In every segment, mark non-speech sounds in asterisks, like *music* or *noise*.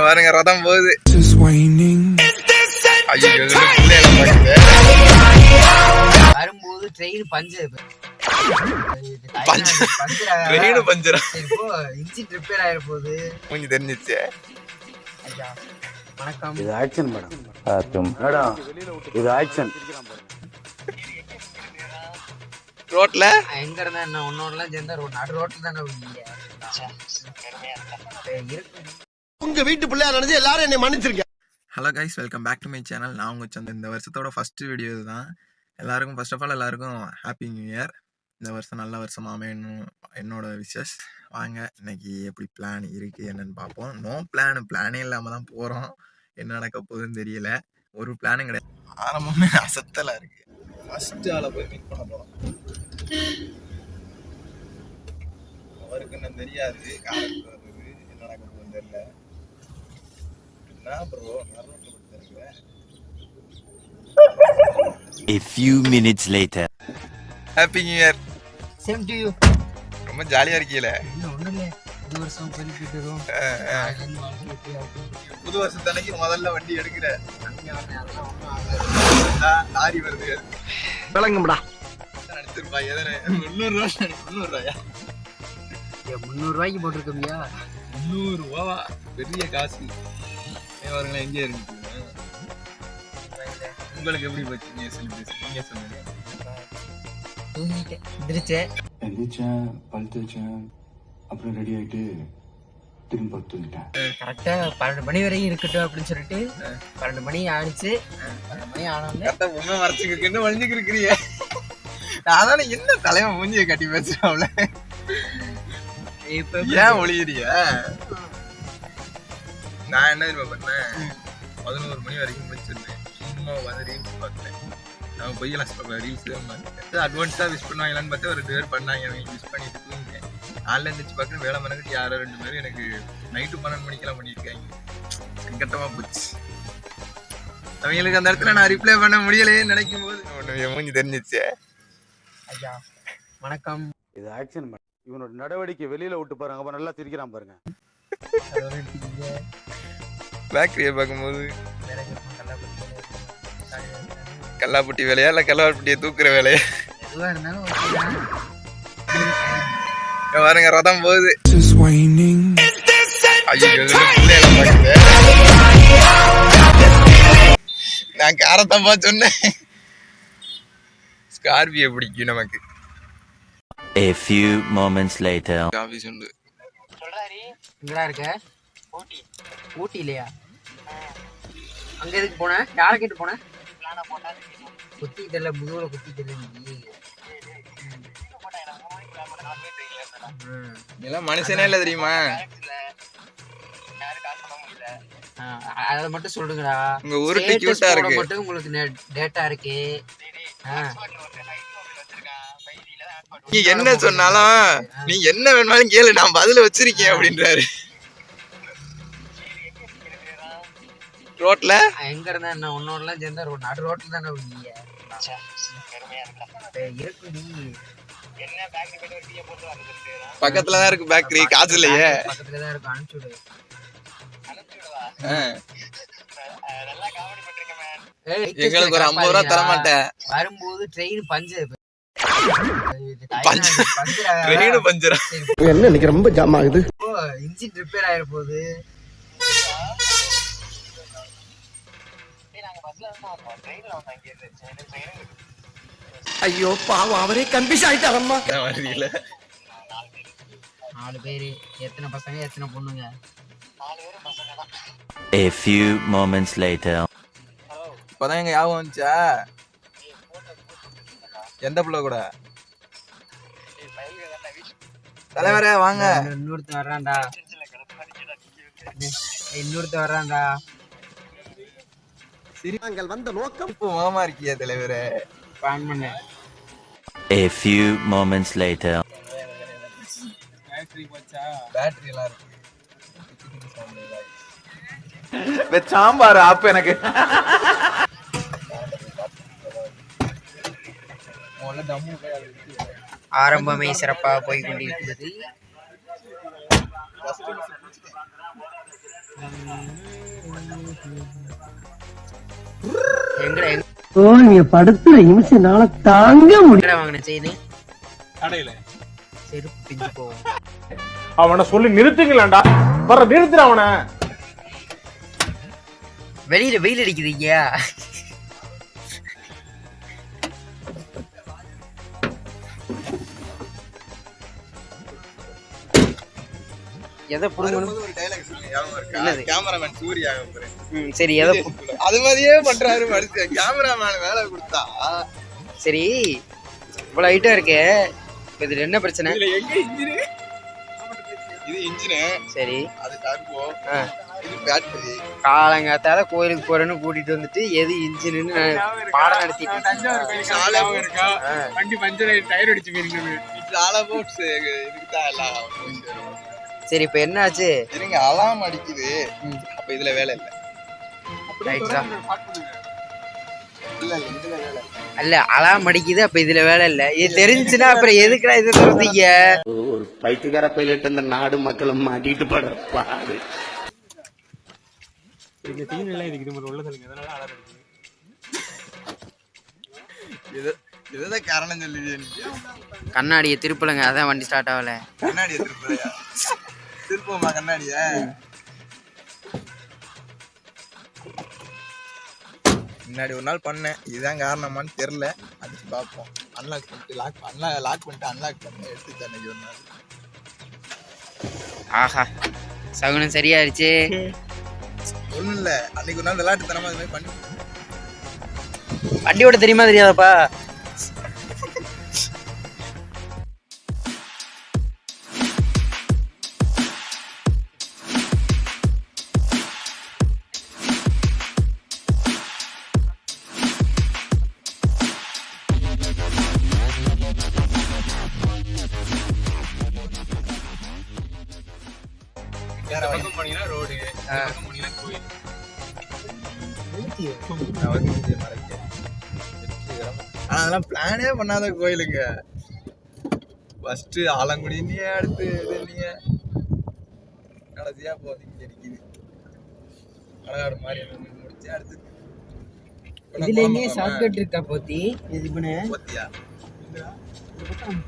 பாருங்க ரதம் போகுது வரும்போது ட்ரெயின் பஞ்சர் பஞ்சர். ட்ரெயின் பஞ்சரா இப்போ இன்ஜின் ரிப்பேர் ஆயிர போகுது மூஞ்சி தெரிஞ்சிச்சு ஐயா வணக்கம் இது ஆக்ஷன் மேடம் மேடம் இது ஆக்ஷன் ரோட்ல எங்க இருந்தா என்ன ஒன்னோடலாம் சேர்ந்தா ரோட் நடு ரோட்ல தானே இருக்கு உங்க வீட்டு பிள்ளையா நினைச்சு எல்லாரும் என்னை மன்னிச்சிருக்க hello guys welcome back to my channel நான் உங்க சந்தை இந்த வருஷத்தோட ஃபர்ஸ்ட் வீடியோ இதுதான். எல்லாருக்கும் ஃபர்ஸ்ட் ஆஃப் ஆல் எல்லாருக்கும் ஹாப்பி நியூ இயர் இந்த வருஷம் நல்ல வருஷமா அமையணும். என்னோட விஷஸ் வாங்க இன்னைக்கு எப்படி பிளான் இருக்குது என்னன்னு பார்ப்போம். நோ பிளான் பிளானே இல்லாமல் தான் போகிறோம் என்ன நடக்க போகுதுன்னு தெரியல. ஒரு பிளானும் கிடையாது. ஆரம்பமே அசத்தலாக இருக்குது ஃபஸ்ட்டு ஆளை போய் மீட் பண்ண போகிறோம் அவருக்கு என்ன தெரியாது. காருக்கு என்ன நடக்க போகுதுன்னு தெரியல என்ன ப்ரோ நரோட்டில் படுத்துருக்குறேன் A few minutes later. Happy new year same to you ரொம்ப ஜாலியாக இருக்கீங்களே. இன்னும் ஒண்ணும் இல்லையே இது வருஷம் புது வருஷத்தன்னைக்கு முதல்ல வண்டி எடுக்கிற. அதெல்லாம் ஒன்றும் ஆகாது லாரி வருது. விளங்கும்டா. நடிச்சிருப்பா எதனை முந்நூறுரூவா முந்நூறுரூவாயா முந்நூறு ரூபாய்க்கு போட்டிருக்கோம்யா. முந்நூறுரூவா பெரிய காசு. ஏன் வருங்களேன் எங்கே இருக்கீங்க உங்களுக்கு எப்படி போச்சு? நீங்க செலிப்ரேஷன் நீங்க சொல்லுங்க தூங்கிட்டேன். எந்திரிச்சேன். எந்திரிச்சேன் பல் தேய்ச்சேன் அப்புறம் ரெடி ஆயிட்டு திரும்பி தூங்கிட்டேன். கரெக்டா பன்னெண்டு மணி வரையும் இருக்கட்டும் அப்படின்னு சொல்லிட்டு பன்னெண்டு மணி ஆனிச்சு பன்னெண்டு மணி ஆனோடனே கரெக்டாக உண்மை மறைச்சிக்கிட்டு வளைஞ்சுக்கு இருக்கிறீங்க நான் தானே என்ன தலைவன் மூஞ்சியை கட்டி பேசுறாப்ல இப்ப ஏன் ஒளியிறிய நான் என்ன தெரியுமா பண்ணேன்? பதினோரு மணி வரைக்கும் முடிச்சிருந்தேன் சும்மா வந்து ரீல்ஸ் பார்த்தேன். நான் பொய்யெல்லாம் சொல்ல ரீல்ஸ் தான் அட்வான்ஸாக விஷ் பண்ணுவாங்களான்னு பார்த்தா ஒரு ரெண்டு பேர் பண்ணாங்க. அவங்க விஷ் பண்ணிட்டு தூங்கிட்டேன் ஆன்லைன் இருந்துச்சு பார்க்குறேன் வேலை மனக்கிட்டு யாரோ ரெண்டு பேரும் எனக்கு நைட்டு பன்னெண்டு மணிக்கெல்லாம் பண்ணியிருக்காங்க. சங்கட்டமாக போச்சு. அவங்களுக்கு அந்த இடத்துல நான் ரிப்ளை பண்ண முடியலையேன்னு நினைக்கும் போது ஒன்று மூஞ்சி தெரிஞ்சிச்சு. ஐயா வணக்கம். இது ஆக்ஷன் இவனோட நடவடிக்கை வெளியில விட்டு பாருங்க. அப்ப நல்லா சிரிக்கிறான் பாருங்க. பேக்கரியை பார்க்கும்போது கல்லாப்பட்டி வேலையா? இல்லை கல்லாப்பட்டியை தூக்குற வேலையா? பாருங்க ரதம் போகுது. நான் காரத்தப்பா சொன்னேன். ஸ்கார்பியோ பிடிக்கும் நமக்கு. A few moments later. Coffee சுண்டு. எங்கடா இருக்க. ஊட்டி. ஊட்டி இல்லையா அங்க எதுக்கு போன? யாரை கேட்டு போன? குத்திக்கிட்டல முதுகுல குத்திக்கிட்டல நீ ம். இதெல்லாம் மனுஷனே இல்லை தெரியுமா? அத மட்டும் சொல்லுங்கடா. உங்க இருக்கு. மட்டும் உங்களுக்கு டேட்டா இருக்கு. ஆ. நீ என்ன சொன்னாலும் நீ என்ன வேணாலும் கேளு நான் பதில வச்சிருக்கேன் அப்படின்றாரு. ரோட்ல? எங்க இருந்தா என்ன? ஒன்னோடலாம் சேர்ந்தா ரோட் நடு ரோட்ல தானே இருக்கு நீ பக்கத்துல தான் இருக்கு பேக்கரி காசு இல்லையே பக்கத்துல தான் இருக்கும் அனுப்பிச்சு விடு. எங்களுக்கு ஒரு ஐம்பது ரூபா தர மாட்டேன் வரும்போது ட்ரெயின் பஞ்சரா என்ன ரொம்ப ஜாம் ஆகுது இன்ஜின் ரிப்பேர் ஆயிர போகுது ஐயோ பாவம் அவரே கன்ஃபியூஸ் ஆயிட்டாரம்மா வருதில்ல நாலு பேர் எத்தனை பசங்க எத்தனை பொண்ணுங்க A few moments later. இப்பதான் எங்க ஞாபகம் வந்துச்சா எந்த பிள்ளை கூட? தலைவரே வாங்க. இன்னொருத்த வர்றான்டா. இன்னொருத்த வர்றான்டா. நாங்கள் வந்த நோக்கம். இப்போ முகமா இருக்கியா தலைவரே. பிளான் பண்ணு. A few moments later. Battery எல்லாம் இருக்கு. சாம்பார் ஆப் எனக்கு முதல்ல டம்மு போய் அதை விட்டு ஆரம்பமே சிறப்பாக போய் கொண்டிருக்கிறது எங்கடா எங்க- ஓ நீங்க படுத்துற நிமிஷம்னால தாங்க வாங்கின செயின் கடையில. செருப்பு பிஞ்சு போகும். அவனை சொல்லி நிறுத்துங்களேன்டா வர நிறுத்துற அவனை. வெளியில வெயில் அடிக்குதுங்க எதை புடுங்கணும் ஒரு சொல்லுங்க ஞாபகம் இருக்கா? என்னது? கேமராமேன் சூர்யா அவரு. ம், சரி எதை பு- அது மாதிரியே பண்றாரு மனுஷன். கேமராமேன் வேலை கொடுத்தா? சரி இவ்வளவு ஐட்டம் இருக்கு. இப்ப இதுல என்ன பிரச்சனை? இதுல எங்க இன்ஜின் இது இன்ஜின் சரி. அது டர்போ ஆ. இது பேட்டரி காலங்காத்தால கோயிலுக்கு போறேன்னு கூட்டிட்டு வந்துட்டு எது இன்ஜின்னு பாடம் நடத்திட்டு. வண்டி பஞ்சர் டயர் அடிச்சு போயிருக்கீங்க இதுல ஆல் போட்ஸ் இதுக்கு தான் எல்லாம் போய் சேரும். சரி இப்ப என்னாச்சு? இருங்க அலாம் அடிக்குது. அப்ப இதுல வேலை இல்ல. அல்ல அலாம் அடிக்குது அப்ப இதுல வேலை இல்ல. இது தெரிஞ்சுன்னா அப்புறம் எதுக்குடா இதை திறந்தீங்க ஒரு பைத்தியக்கார பைலட் இந்த நாடு மக்களும் மாட்டிட்டு படுற பாடு இது இதுதான் காரணம் சொல்லுது எனக்கு. கண்ணாடியை திருப்பலங்க. அதான் வண்டி ஸ்டார்ட் ஆகல. கண்ணாடியை திருப்பலையா? திருப்போமா கண்ணாடிய? முன்னாடி ஒரு நாள் பண்ணேன். இதுதான் காரணமான்னு தெரில அடிச்சு பார்ப்போம். அன்லாக் பண்ணிட்டு லாக் அன்லா லாக் பண்ணிட்டு அன்லாக் பண்ணி எடுத்துச்சு அன்னைக்கு ஒரு நாள். ஆஹா. சகுனம் சரியாயிருச்சு. ஒன்றும் இல்லை. அன்னைக்கு ஒரு நாள் விளையாட்டுத்தனமா இது மாதிரி பண்ணி வண்டியோட தெரியுமா தெரியாதப்பா? வேற பக்கம் போனீங்கன்னா ரோடு பக்கம் போனீங்கன்னா கோயில். ஆனா அதெல்லாம் பிளானே பண்ணாத கோயிலுங்க. ஃபர்ஸ்ட் ஆலங்குடி நீ அடுத்து நீ கடைசியா போகுது இங்க நிக்குது கலகாடு மாதிரி முடிச்சு அடுத்து இதுல எங்கே ஷார்ட்கட் இருக்கா போத்தி? இது பண்ண போத்தியா?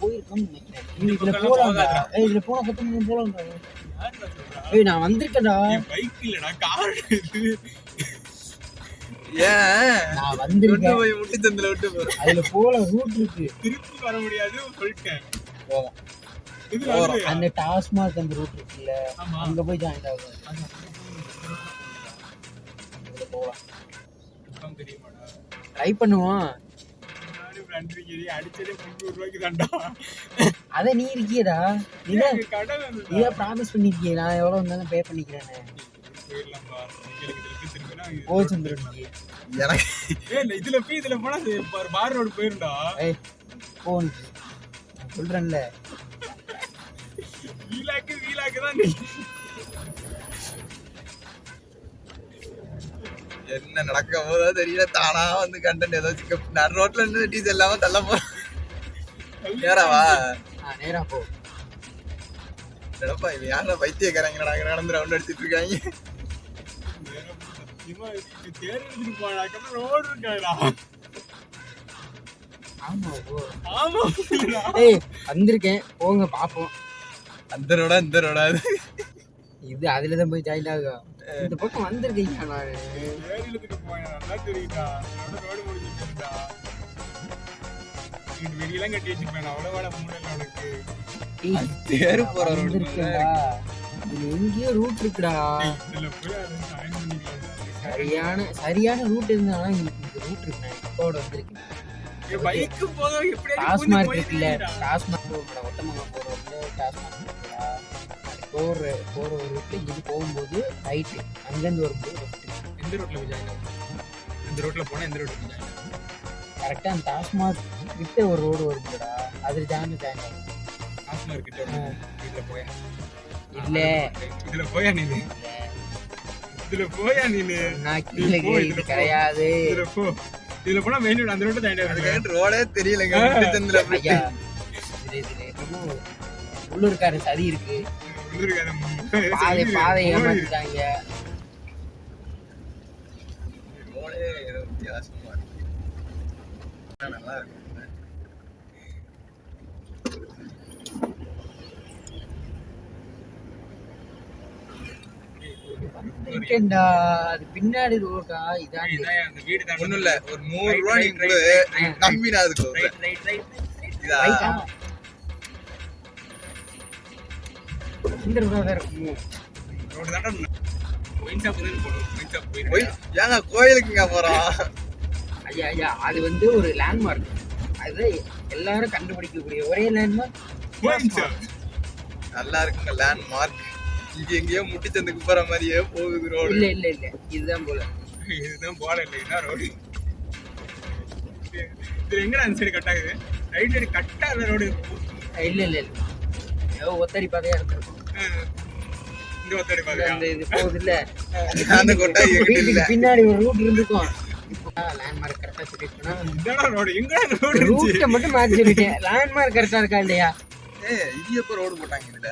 போயிருக்கோம்னு நினைக்கிறேன். இதுல போலாம்டா. ஏய் இதுல போனா சத்தம் ஏய் நான் வந்திருக்கேன்டா. பைக் இல்லடா கார் ஏன்? நான் வந்திருக்கேன். போய் முட்டி தந்துல விட்டு போறேன் அதுல போல ரூட் இருக்கு. திருப்பி வர முடியாது சொல்லிட்டேன். போவோம் அந்த டாஸ்மாக் அந்த ரூட் இருக்குல்ல அங்க போய் ஜாயின் ஆகும் போலாம். ட்ரை பண்ணுவோம். அத நீ இருக்கியடா. நீதான் நீதான் ப்ராமிஸ் பண்ணிருக்கிய. நான் எவ்வளவு இருந்தாலும் பே எனக்கு இதுல போய் இதுல போனா பார் ரோடு போயிருந்தா ஏய் போன் சொல்றேன்ல. வீலாக்கு வீலாக்கு தான் என்ன நடக்க போதோ தெரியல. தானா வந்து கண்டென்ட் ஏதோ நான் ரோட்ல இருந்து டீசல் இல்லாம தள்ள போறேன் நேராவா நேரா போ. என்னப்பா இவன் யாரா பைத்தியக்காரங்க? நடந்து ரவுண்ட் அடிச்சிட்டு இருக்காங்க? சத்தியமா இது தேர் எடுத்துட்டு போனா அப்புறம் ரோடு இருக்காடா ஆமா போ. ஆமா ஏய் வந்திருக்கேன். போங்க பாப்போம். அந்த ரோடா இந்த ரோடா இது அதுல தான் போய் ஜாயின் ஆகும் இந்த பக்கம் வந்திருக்கீங்க நானு? வெளியெல்லாம் கட்டி உனக்கு தேரு வந்திருக்கேன்டா இதுல எங்கேயோ ரூட் இருக்குடா. சரியான சரியான ரூட் இருந்தாலும் இந்த ரூட் இருக்கு. இப்போட வந்திருக்கேன். பைக்கு எப்படி டாஸ்மார்க் இருக்குல்ல. டாஸ்மார்க் டாஸ்மார்க் அது போற போற ரூட்ல இது போகும்போது ரைட்டு அங்கேருந்து வரும்போது லெஃப்ட் எந்த ரோட்ல போய் ஜாயின் ஆகும் இந்த ரோட்ல போனா எந்த ரோட்ல போய் ஜாயின் ஆகும் கரெக்டாக அந்த டாஸ்மார்க் கிட்ட ஒரு ரோடு வருதுடா. அதில் ஜாயின் ஜாயின் ஆகும் டாஸ்மார்க் கிட்ட ஒரு இதுல போயா? இல்ல. இதுல போயா நீனு? இதுல போயா நீனு? நான் கீழே இது. கிடையாது. இதுல போ. இதுல போனா மெயின் ரோடு அந்த ஆகும் அதுக்காக ரோடே தெரியலங்க. முட்டுச்சந்தில ஐயா உள்ளூர்காரன் சதி இருக்கு. பாதை பாதை அது பின்னாடி ரோடா? இதான் இதான் அந்த வீடு தான். ஒண்ணும் இல்ல. ஒரு நூறு ரூபாய் நீங்க நம்பி நான் அதுக்கு இந்த ரோடா தான் இருக்கும் ரோடு தான் ஒயின் ஷாப் போடும் ஒயின் ஏங்க கோயிலுக்குங்க போறோம் ஐயா ஐயா அது வந்து ஒரு லேண்ட்மார்க் அது எல்லாரும் கண்டுபிடிக்கக்கூடிய ஒரே லேண்ட்மார்க் ஒயின் ஷாப் நல்லா இருக்குங்க லேண்ட் மார்க் இங்க எங்கேயோ முட்டிச்சந்துக்கு போற மாதிரியே போகுது ரோடு இல்ல இல்ல இல்ல. இதுதான் போல. இதுதான் போல இல்லை என்ன ரோடு இது எங்கடா அந்த சைடு கட் ஆகுது? ரைட் சைடு கட் ஆகுற ரோடு இல்ல இல்ல இல்ல. ஏதோ ஒத்தடி பாதையா இருந்திருக்கும். *laughs* பின்னாடி ஒரு ரூட் இருந்திருக்கும். லேண்ட்மார்க் கரெக்டா ரோடு ரூட்டை மட்டும் மாத்தி சொல்லிட்டேன். லேண்ட்மார்க் கரெக்டா இருக்கா இல்லையா? ஏ இது எப்ப ரோடு போட்டாங்க இதுல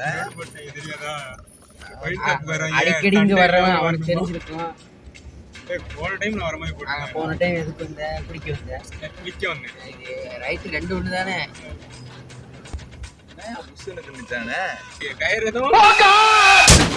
அடிக்கடி இங்க வர்றவன் அவனுக்கு தெரிஞ்சிருக்கும் போன டைம் நான் வர மாதிரி போட்டேன் போன டைம் எதுக்கு வந்த? குடிக்க வந்த. வந்தேன். இது ரைட்டு ரெண்டு ஒன்று தானே புஷ்ஷுன்னு நினைச்சானே கயிறு எதுவும்